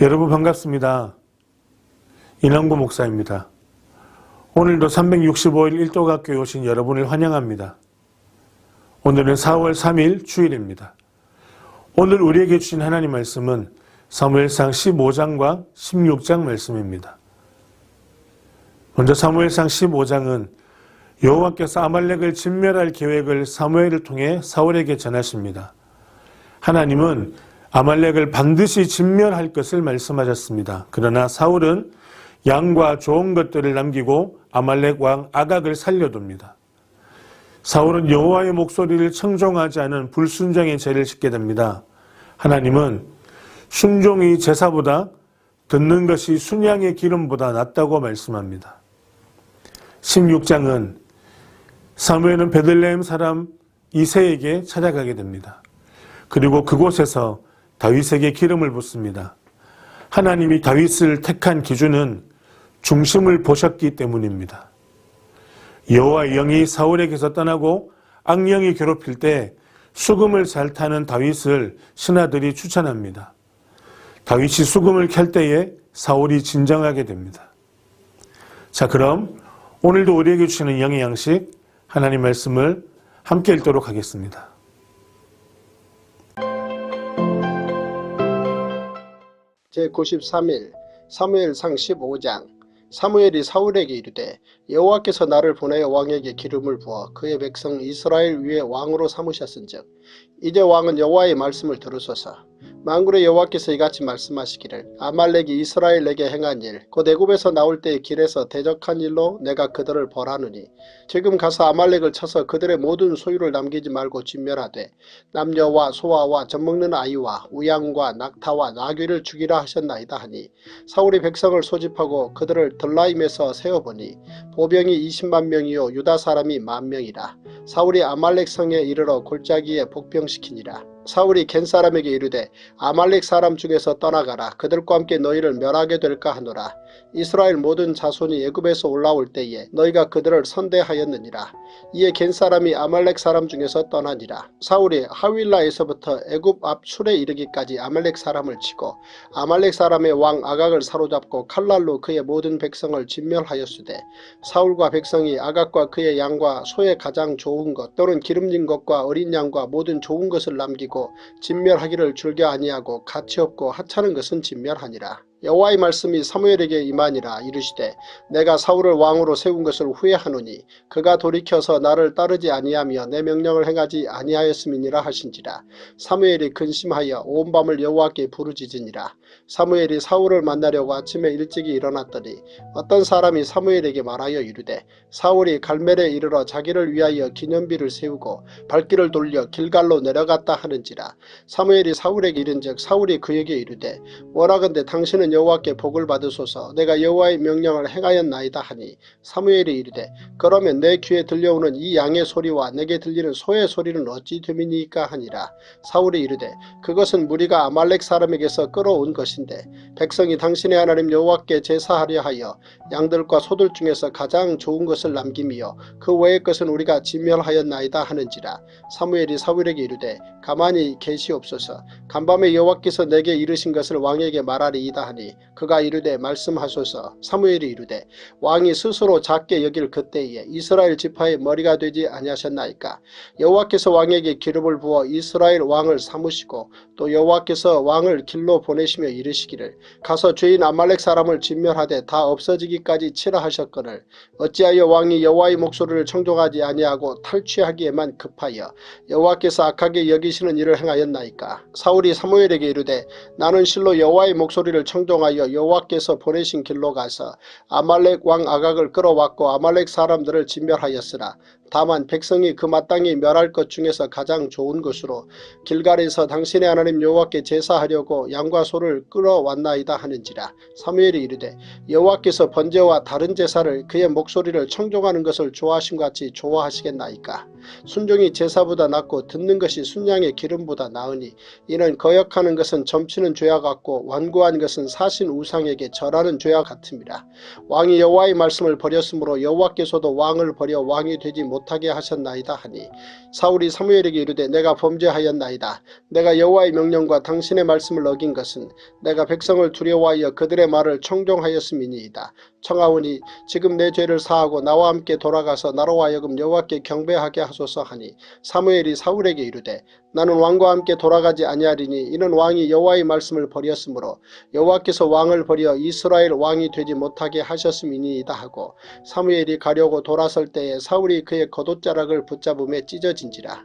여러분 반갑습니다. 인왕구 목사입니다. 오늘도 365일 1도학교에 오신 여러분을 환영합니다. 오늘은 4월 3일 주일입니다. 오늘 우리에게 주신 하나님 말씀은 사무엘상 15장과 16장 말씀입니다. 먼저 사무엘상 15장은 여호와께서 아말렉을 진멸할 계획을 사무엘을 통해 사울에게 전하십니다. 하나님은 아말렉을 반드시 진멸할 것을 말씀하셨습니다. 그러나 사울은 양과 좋은 것들을 남기고 아말렉 왕 아각을 살려둡니다. 사울은 여호와의 목소리를 청종하지 않은 불순종의 죄를 짓게 됩니다. 하나님은 순종이 제사보다 듣는 것이 순양의 기름보다 낫다고 말씀합니다. 16장은 사무엘은 베들레헴 사람 이세에게 찾아가게 됩니다. 그리고 그곳에서 다윗에게 기름을 붓습니다. 하나님이 다윗을 택한 기준은 중심을 보셨기 때문입니다. 여호와의 영이 사울에게서 떠나고 악령이 괴롭힐 때 수금을 잘 타는 다윗을 신하들이 추천합니다. 다윗이 수금을 켤 때에 사울이 진정하게 됩니다. 자, 그럼 오늘도 우리에게 주시는 영의 양식 하나님 말씀을 함께 읽도록 하겠습니다. 제93일 사무엘상 15장 사무엘이 사울에게 이르되 여호와께서 나를 보내어 왕에게 기름을 부어 그의 백성 이스라엘 위에 왕으로 삼으셨은즉 이제 왕은 여호와의 말씀을 들으소서 만군의 여호와께서 이같이 말씀하시기를 아말렉이 이스라엘에게 행한 일 곧 애굽에서 나올 때의 길에서 대적한 일로 내가 그들을 벌하느니 지금 가서 아말렉을 쳐서 그들의 모든 소유를 남기지 말고 진멸하되 남녀와 소아와 젖먹는 아이와 우양과 낙타와 나귀를 죽이라 하셨나이다 하니 사울이 백성을 소집하고 그들을 들라임에서 세어보니 보병이 20만 명이요 유다 사람이 만 명이라. 사울이 아말렉 성에 이르러 골짜기에 복병시키니라 사울이 겐 사람에게 이르되 아말렉 사람 중에서 떠나가라. 그들과 함께 너희를 멸하게 될까 하노라. 이스라엘 모든 자손이 애굽에서 올라올 때에 너희가 그들을 선대하였느니라. 이에 겐 사람이 아말렉 사람 중에서 떠나니라. 사울이 하윌라에서부터 애굽 앞 술에 이르기까지 아말렉 사람을 치고 아말렉 사람의 왕 아각을 사로잡고 칼날로 그의 모든 백성을 진멸하였으되 사울과 백성이 아각과 그의 양과 소의 가장 좋은 것 또는 기름진 것과 어린 양과 모든 좋은 것을 남기고 진멸하기를 즐겨 아니하고 가치 없고 하찮은 것은 진멸하니라. 여호와의 말씀이 사무엘에게 임하니라 이르시되 내가 사울을 왕으로 세운 것을 후회하노니 그가 돌이켜서 나를 따르지 아니하며 내 명령을 행하지 아니하였음이니라 하신지라. 사무엘이 근심하여 온 밤을 여호와께 부르짖으니라. 사무엘이 사울을 만나려고 아침에 일찍이 일어났더니 어떤 사람이 사무엘에게 말하여 이르되 사울이 갈멜에 이르러 자기를 위하여 기념비를 세우고 발길을 돌려 길갈로 내려갔다 하는지라. 사무엘이 사울에게 이른즉 사울이 그에게 이르되 원하건대 당신은 여호와께 복을 받으소서. 내가 여호와의 명령을 행하였나이다 하니 사무엘이 이르되 그러면 내 귀에 들려오는 이 양의 소리와 내게 들리는 소의 소리는 어찌 됨이니까 하니라. 사울이 이르되 그것은 무리가 아말렉 사람에게서 끌어온 것인데 백성이 당신의 하나님 여호와께 제사하려 하여 양들과 소들 중에서 가장 좋은 것을 남김이요 그 외의 것은 우리가 진멸하였나이다 하는지라. 사무엘이 사울에게 이르되 가만히 계시옵소서. 간밤에 여호와께서 내게 이르신 것을 왕에게 말하리이다 하니 그가 이르되 말씀하소서. 사무엘이 이르되 왕이 스스로 작게 여길 그때에 이스라엘 지파의 머리가 되지 아니하셨나이까? 여호와께서 왕에게 기름을 부어 이스라엘 왕을 삼으시고 또 여호와께서 왕을 길로 보내시며 이르시기를 가서 죄인 아말렉 사람을 진멸하되 다 없어지기까지 치라 하셨거늘. 어찌하여 왕이 여호와의 목소리를 청종하지 아니하고 탈취하기에만 급하여 여호와께서 악하게 여기시는 일을 행하였나이까? 사울이 사무엘에게 이르되 나는 실로 여호와의 목소리를 청종 하여 여호와께서 보내신 길로 가서 아말렉 왕 아각을 끌어왔고 아말렉 사람들을 진멸하였으나 다만 백성이 그 마땅히 멸할 것 중에서 가장 좋은 것으로 길갈에서 당신의 하나님 여호와께 제사하려고 양과 소를 끌어왔나이다 하는지라 사무엘이 이르되 여호와께서 번제와 다른 제사를 그의 목소리를 청종하는 것을 좋아하신 것 같이 좋아하시겠나이까? 순종이 제사보다 낫고 듣는 것이 순양의 기름보다 나으니 이는 거역하는 것은 점치는 죄와 같고 완고한 것은 사신 우상에게 절하는 죄와 같음이라. 왕이 여호와의 말씀을 버렸으므로 여호와께서도 왕을 버려 왕이 되지 못하게 하셨나이다 하니 사울이 사무엘에게 이르되 내가 범죄하였나이다. 내가 여호와의 명령과 당신의 말씀을 어긴 것은 내가 백성을 두려워하여 그들의 말을 청종하였음이니이다. 청하오니 지금 내 죄를 사하고 나와 함께 돌아가서 나로 하여금 여호와께 경배하게 하소서 하니 사무엘이 사울에게 이르되 나는 왕과 함께 돌아가지 아니하리니 이는 왕이 여호와의 말씀을 버렸으므로 여호와께서 왕을 버려 이스라엘 왕이 되지 못하게 하셨음이니이다 하고 사무엘이 가려고 돌아설 때에 사울이 그의 겉옷자락을 붙잡음에 찢어진지라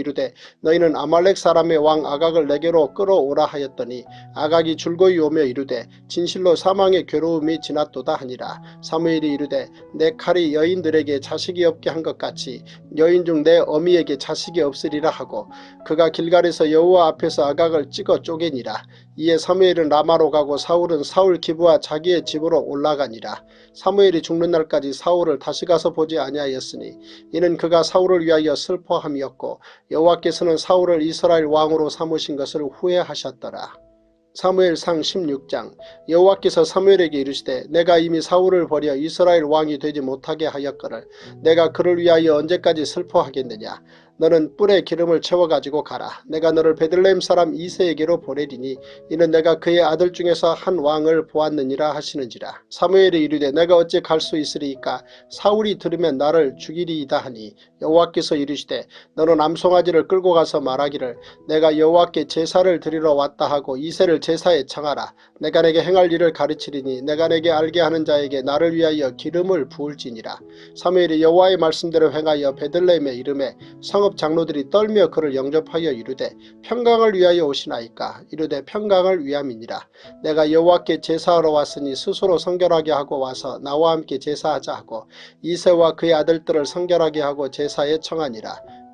이르되 너희는 아말렉 사람의 왕 아각을 내게로 끌어오라 하였더니 아각이 줄거이 오며 이르되 진실로 사망의 괴로움이 지났도다 하니라. 사무엘이 이르되 내 칼이 여인들에게 자식이 없게 한 것 같이 여인 중 내 어미에게 자식이 없으리라 하고 그가 길갈에서 여호와 앞에서 아각을 찍어 쪼개니라. 이에 사무엘은 라마로 가고 사울은 사울 기부와 자기의 집으로 올라가니라. 사무엘이 죽는 날까지 사울을 다시 가서 보지 아니하였으니 이는 그가 사울을 위하여 슬퍼함이었고 여호와께서는 사울을 이스라엘 왕으로 삼으신 것을 후회하셨더라. 사무엘상 16장 여호와께서 사무엘에게 이르시되 내가 이미 사울을 버려 이스라엘 왕이 되지 못하게 하였거늘 내가 그를 위하여 언제까지 슬퍼하겠느냐 너는 뿔에 기름을 채워 가지고 가라. 내가 너를 베들레헴 사람 이세에게로 보내리니 이는 내가 그의 아들 중에서 한 왕을 보았느니라 하시는지라. 사무엘이 이르되 내가 어찌 갈 수 있으리이까? 사울이 들으면 나를 죽이리이다 하니 여호와께서 이르시되 너는 암송아지를 끌고 가서 말하기를 내가 여호와께 제사를 드리러 왔다 하고 이세를 제사에 청하라. 내가 내게 행할 일을 가르치리니 내가 내게 알게 하는 자에게 나를 위하여 기름을 부을지니라. 사무엘이 여호와의 말씀대로 행하여 베들레헴에 이름에 성읍 장로들이 떨며 그를 영접하여 이르되 평강을 위하여 오시나이까? 이르되 평강을 위함이니라. 내가 여호와께 제사하러 왔으니 스스로 성결하게 하고 와서 나와 함께 제사하자 하고 이세와 그의 아들들을 성결하게 하고 제사에 청하니라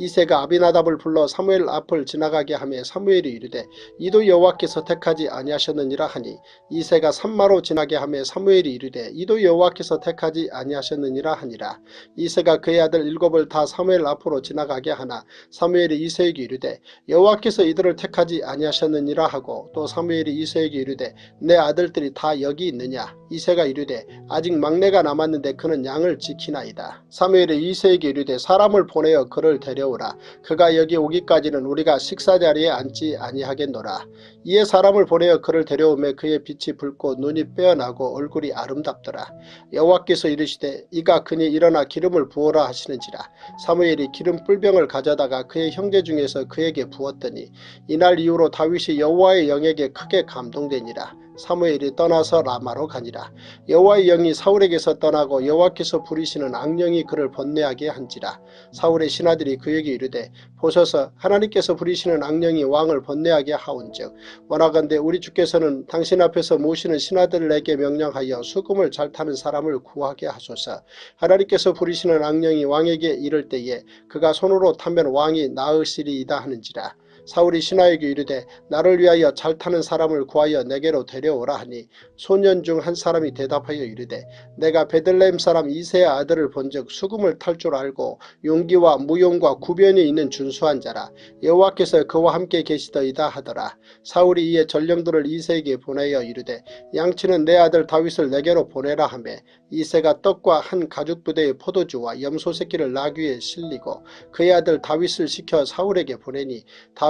이세가 아비나답을 불러 사무엘 앞을 지나가게 하며 사무엘이 이르되 이도 여호와께서 택하지 아니하셨느니라 하니. 이세가 산마로 지나게 하며 사무엘이 이르되 이도 여호와께서 택하지 아니하셨느니라 하니라. 이세가 그의 아들 일곱을 다 사무엘 앞으로 지나가게 하나. 사무엘이 이세에게 이르되 여호와께서 이들을 택하지 아니하셨느니라 하고 또 사무엘이 이세에게 이르되 내 아들들이 다 여기 있느냐? 이세가 이르되 아직 막내가 남았는데 그는 양을 지키나이다. 사무엘이 이세에게 이르되 사람을 보내어 그를 데려 오라. 그가 여기 오기까지는 우리가 식사자리에 앉지 아니하겠노라. 이에 사람을 보내어 그를 데려오매 그의 빛이 붉고 눈이 빼어나고 얼굴이 아름답더라. 여호와께서 이르시되 이가 그니 일어나 기름을 부어라 하시는지라. 사무엘이 기름 뿔병을 가져다가 그의 형제 중에서 그에게 부었더니 이날 이후로 다윗이 여호와의 영에게 크게 감동되니라 사무엘이 떠나서 라마로 가니라. 여호와의 영이 사울에게서 떠나고 여호와께서 부리시는 악령이 그를 번뇌하게 한지라. 사울의 신하들이 그에게 이르되 보소서 하나님께서 부리시는 악령이 왕을 번뇌하게 하온즉 원하건대 우리 주께서는 당신 앞에서 모시는 신하들에게 명령하여 수금을 잘 타는 사람을 구하게 하소서. 하나님께서 부리시는 악령이 왕에게 이를 때에 그가 손으로 타면 왕이 나으시리이다 하는지라 사울이 신하에게 이르되 나를 위하여 잘 타는 사람을 구하여 내게로 데려오라 하니 소년 중 한 사람이 대답하여 이르되 내가 베들레헴 사람 이세의 아들을 본즉 수금을 탈 줄 알고 용기와 무용과 구변이 있는 준수한 자라. 여호와께서 그와 함께 계시더이다 하더라. 사울이 이에 전령들을 이세에게 보내어 이르되 양치는 내 아들 다윗을 내게로 보내라 하며 이세가 떡과 한 가죽 부대의 포도주와 염소 새끼를 나귀에 실리고 그의 아들 다윗을 시켜 사울에게 보내니 다윗